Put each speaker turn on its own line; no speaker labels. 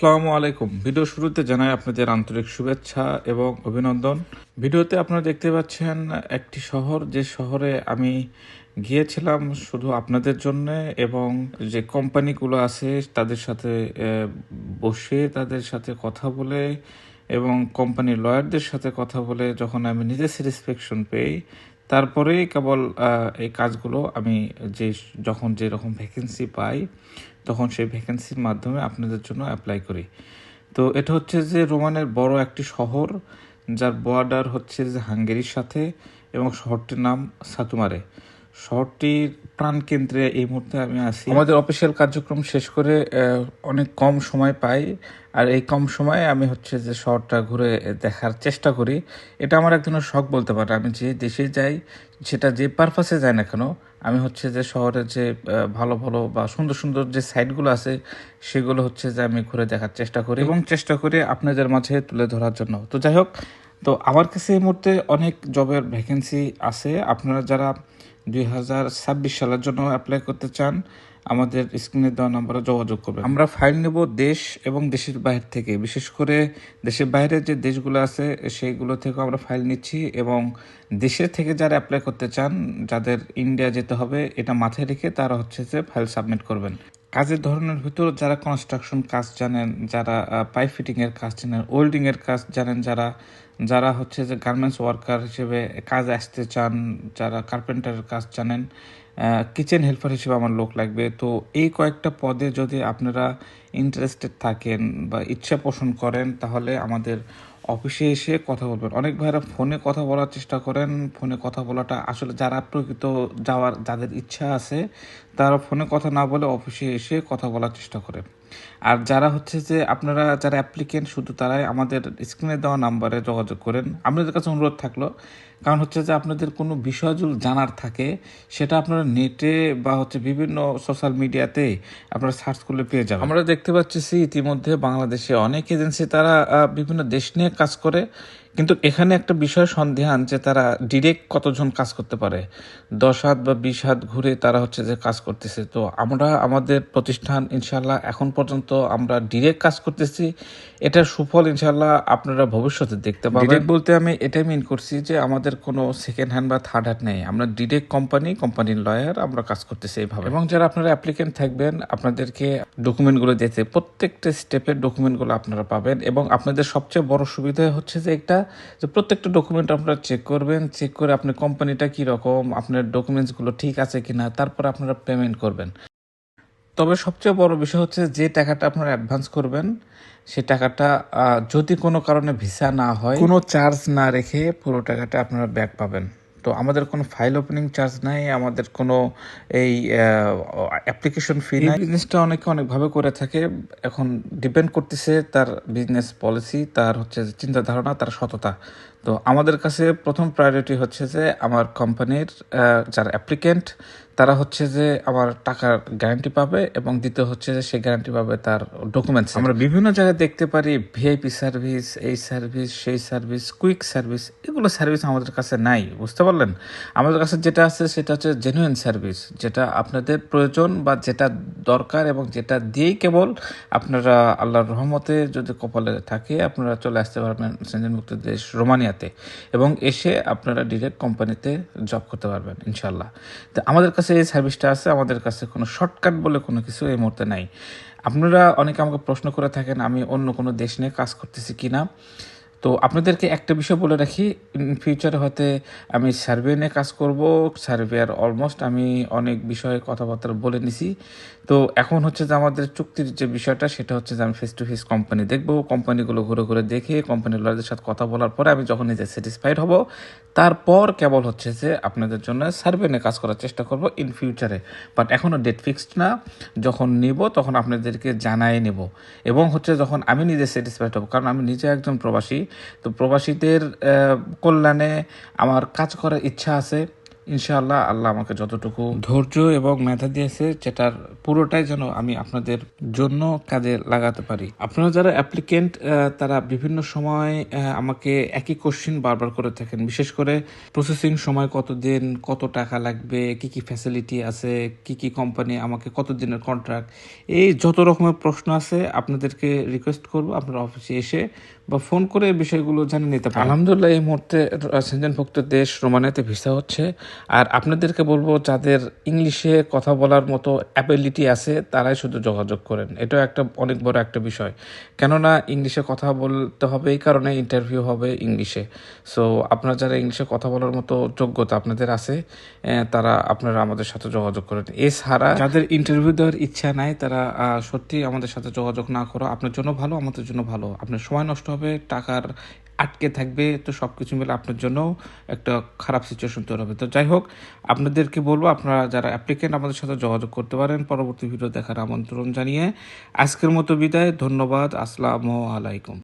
আসসালামু আলাইকুম। ভিডিও শুরুতে জানাই আপনাদের আন্তরিক শুভেচ্ছা এবং অভিনন্দন। ভিডিওতে আপনারা দেখতে পাচ্ছেন একটি শহর, যে শহরে আমি গিয়েছিলাম শুধু আপনাদের জন্য এবং যে কোম্পানিগুলো আছে তাদের সাথে বসে তাদের সাথে কথা বলে এবং কোম্পানির লয়ারদের সাথে কথা বলে যখন আমি নিজে স্যাটিসফ্যাকশন পেই তারপরেই কেবল এই কাজগুলো আমি যে, যখন যেরকম ভ্যাকেন্সি পাই তখন সেই ভ্যাকেন্সির মাধ্যমে আপনাদের জন্য অ্যাপ্লাই করি। তো এটা হচ্ছে যে রোমানের বড় একটি শহর, যার বর্ডার হচ্ছে যে হাঙ্গেরির সাথে এবং শহরটির নাম সাতুমারে। শহরটির প্রাণকেন্দ্রে এই মুহূর্তে আমি আছি। আমাদের অফিসিয়াল কার্যক্রম শেষ করে অনেক কম সময় পাই। আর এই কম সময়ে আমি হচ্ছে যে শহরটা ঘুরে দেখার চেষ্টা করি। এটা আমার এক ধরনের শখ বলতে পারে। আমি যে দেশে যাই, সেটা যে পারপাসে যাই না কেন আমি হচ্ছে যে শহরের যে ভালো ভালো বা সুন্দর সুন্দর যে সাইটগুলো আছে, সেগুলো হচ্ছে যে আমি ঘুরে দেখার চেষ্টা করি এবং চেষ্টা করি আপনাদের মাঝে তুলে ধরার জন্য। তো যাই হোক, তো আমার কাছে এই মুহূর্তে অনেক জবের ভ্যাকেন্সি আছে। আপনারা যারা দুই হাজার ছাব্বিশ সালের জন্য অ্যাপ্লাই করতে চান, আমাদের স্ক্রিনে দেওয়া নম্বরে যোগাযোগ করবেন। আমরা ফাইল নেব দেশ এবং দেশের বাইরে থেকে। বিশেষ করে দেশের বাইরে যে দেশগুলো আছে, সেইগুলো থেকে আমরা ফাইল নিচ্ছি এবং দেশের থেকে যারা অ্যাপ্লাই করতে চান, যাদের ইন্ডিয়া যেতে হবে, এটা মাথায় রেখে তারা হচ্ছে যে ফাইল সাবমিট করবেন। কাজের ধরনের ভিতর যারা কনস্ট্রাকশন কাজ জানেন, যারা পাইপ ফিটিংয়ের কাজ জানেন ওয়েল্ডিংয়ের কাজ জানেন, যারা যারা হচ্ছে যে গার্মেন্টস ওয়ার্কার হিসেবে কাজে আসতে চান, যারা কার্পেন্টারের কাজ জানেন কিচেন হেল্পার হিসেবে আমার লোক লাগবে। তো এই কয়েকটা পদে যদি আপনারা ইন্টারেস্টেড থাকেন বা ইচ্ছা পোষণ করেন, তাহলে আমাদের অফিসে এসে কথা বলবেন। অনেক ভাইরা ফোনে কথা বলার চেষ্টা করেন, ফোনে কথা বলাটা আসলে যারা প্রকৃত যাওয়ার, যাদের ইচ্ছা আছে, তারা ফোনে কথা না বলে অফিসে এসে কথা বলার চেষ্টা করে আর যারা হচ্ছে যে আপনারা যারা অ্যাপ্লিকেন্ট শুধু তারাই আমাদের স্ক্রিনে দেওয়া নাম্বারে যোগাযোগ করেন। আপনাদের কাছে অনুরোধ থাকল, কারণ হচ্ছে যে আপনাদের কোনো বিষয় জানার থাকে, সেটা আপনারা নেটে বা হচ্ছে বিভিন্ন সোশ্যাল মিডিয়াতে আপনারা সার্চ করলে পেয়ে যাবেন। আমরা দেখতে পাচ্ছি ইতিমধ্যে বাংলাদেশে অনেক এজেন্সি তারা বিভিন্ন দেশ নিয়ে কাজ করে। কিন্তু এখানে একটা বিষয় সন্দেহান যে তারা ডিরেক্ট কতজন কাজ করতে পারে? দশ হাত বা বিশ হাত ঘুরে তারা হচ্ছে যে কাজ করতেছে। তো আমরা আমাদের প্রতিষ্ঠান ইনশাল্লাহ এখন পর্যন্ত আমরা ডিরেক্ট কাজ করতেছি। এটার সুফল ইনশাল্লাহ আপনারা ভবিষ্যতে দেখতে পাবেন। ডিরেক্ট বলতে আমি এটাই মিন করছি যে আমাদের কোনো সেকেন্ড হ্যান্ড বা থার্ড হ্যান্ড নেই। আমরা ডিরেক্ট কোম্পানি কোম্পানির লয়ার আমরা কাজ করতেছি এইভাবে। এবং যারা আপনারা অ্যাপ্লিকেন্ট থাকবেন আপনাদেরকে ডকুমেন্টগুলো দিতে প্রত্যেকটা স্টেপের ডকুমেন্টগুলো আপনারা পাবেন। এবং আপনাদের সবচেয়ে বড় সুবিধা হচ্ছে যে একটা যে প্রত্যেকটা ডকুমেন্ট আপনারা চেক করবেন চেক করে আপনার কোম্পানিটা কি রকম, আপনার ডকুমেন্টসগুলো ঠিক আছে কি না তারপর আপনারা পেমেন্ট করবেন। তবে সবচেয়ে বড় বিষয় হচ্ছে যে টাকাটা আপনারা অ্যাডভান্স করবেন, সে টাকাটা যদি কোনো কারণে ভিসা না হয়, কোনো চার্জ না রেখে পুরো টাকাটা আপনারা ব্যাক পাবেন। তো আমাদের কোনো ফাইল ওপেনিং চার্জ নাই, আমাদের কোনো এই অ্যাপ্লিকেশন ফি নাই। বিজনেসটা অনেকে অনেকভাবে করে থাকে। এখন ডিপেন্ড করতেছে তার বিজনেস পলিসি তার হচ্ছে চিন্তাধারণা চিন্তা ধারণা তার সততা। তো আমাদের কাছে প্রথম প্রায়োরিটি হচ্ছে যে আমার কোম্পানির যারা অ্যাপ্লিকেন্ট তারা হচ্ছে যে আমার টাকার গ্যারান্টি পাবে এবং দ্বিতীয় হচ্ছে যে সে গ্যারান্টি পাবে তার ডকুমেন্টস আমরা বিভিন্ন জায়গায় দেখতে পারি ভিআইপি সার্ভিস এই সার্ভিস সেই সার্ভিস কুইক সার্ভিস এগুলো সার্ভিস আমাদের কাছে নাই, বুঝতে পারলেন? আমাদের কাছে যেটা আছে সেটা হচ্ছে জেনুইন সার্ভিস যেটা আপনাদের প্রয়োজন বা যেটা দরকার এবং যেটা দিয়েই কেবল আপনারা আল্লাহর রহমতে যদি কপালে থাকে, আপনারা চলে আসতে পারবেন সেঞ্জনমুক্ত দেশ রোমানিয়াতে। এবং এসে আপনারা ডিরেক্ট কোম্পানিতে জব করতে পারবেন ইনশাল্লাহ তো আমাদের কাছে এই সার্ভিসটা আছে, আমাদের কাছে কোনো শর্টকাট বলে কোনো কিছু এই মুহূর্তে নাই। আপনারা অনেকে আমাকে প্রশ্ন করে থাকেন, আমি অন্য কোনো দেশ নিয়ে কাজ করতেছি কিনা? তো আপনাদেরকে একটা বিষয় বলে রাখি ইন ফিউচারে হয়তো আমি সার্ভে নিয়ে কাজ করব সার্ভেয়ার অলমোস্ট আমি অনেক বিষয়ে কথাবার্তা বলে নিছি। তো এখন হচ্ছে যে আমাদের চুক্তির যে বিষয়টা, সেটা হচ্ছে যে আমি ফেস টু ফেস কোম্পানি দেখব কোম্পানিগুলো ঘুরে ঘুরে দেখে কোম্পানির লয়ারদের সাথে কথা বলার পরে আমি যখন নিজে স্যাটিসফাইড হব, তারপর কেবল হচ্ছে যে আপনাদের জন্য সার্ভে নিয়ে কাজ করার চেষ্টা করব ইন ফিউচারে বাট এখনও ডেট ফিক্সড না, যখন নিব তখন আপনাদেরকে জানাই নেব। এবং হচ্ছে যখন আমি নিজে স্যাটিসফাইড হব, কারণ আমি নিজে একজন প্রবাসী তো প্রবাসীদের কল্যাণে আমার কাজ করার ইচ্ছা আছে। ইনশাআল্লাহ আল্লাহ আমাকে যতটুকু ধৈর্য এবং মেধা দিয়েছে যেটার পুরোটাই যেন আমি আপনাদের জন্য কাজে লাগাতে পারি। আপনারা যারা অ্যাপ্লিকেন্ট তারা বিভিন্ন সময় আমাকে একই কোশ্চিন বারবার করে থাকেন। বিশেষ করে প্রসেসিং সময় কত দিন কত টাকা লাগবে কি কি ফ্যাসিলিটি আছে কি কি কোম্পানি আমাকে কত দিনের কন্ট্রাক্ট এই যত রকমের প্রশ্ন আছে আপনাদেরকে রিকোয়েস্ট করব আপনারা অফিসে এসে বা ফোন করে এই বিষয়গুলো জানিয়ে নিতে পারেন। আলহামদুলিল্লাহ এই মুহূর্তে সেনজনভুক্ত দেশ রোমানিয়াতে ভিসা হচ্ছে। আর আপনাদেরকে বলব, যাদের ইংলিশে কথা বলার মতো অ্যাবিলিটি আছে, তারাই শুধু যোগাযোগ করেন। এটাও একটা অনেক বড় একটা বিষয়। কেননা, ইংলিশে কথা বলতে হবে এই কারণে ইন্টারভিউ হবে ইংলিশে। সো আপনারা যারা ইংলিশে কথা বলার মতো যোগ্যতা আপনাদের আছে তারা আপনারা আমাদের সাথে যোগাযোগ করেন। এছাড়া যাদের ইন্টারভিউ দেওয়ার ইচ্ছা নাই, তারা সত্যি আমাদের সাথে যোগাযোগ না করো। আপনার জন্য ভালো, আমাদের জন্য ভালো। আপনার সময় নষ্ট হবে, টাকার আটকে থাকবে, তো সব কিছু মিলে আপনার জন্য একটা খারাপ সিচুয়েশন তৈরি হবে। তো যাই হোক, আপনাদেরকে বলব, আপনারা যারা অ্যাপ্লিকেন্ট আমাদের সাথে যোগাযোগ করতে পারেন। পরবর্তী ভিডিও দেখার আমন্ত্রণ জানিয়ে আজকের মতো বিদায়। ধন্যবাদ। আসসালামু আলাইকুম।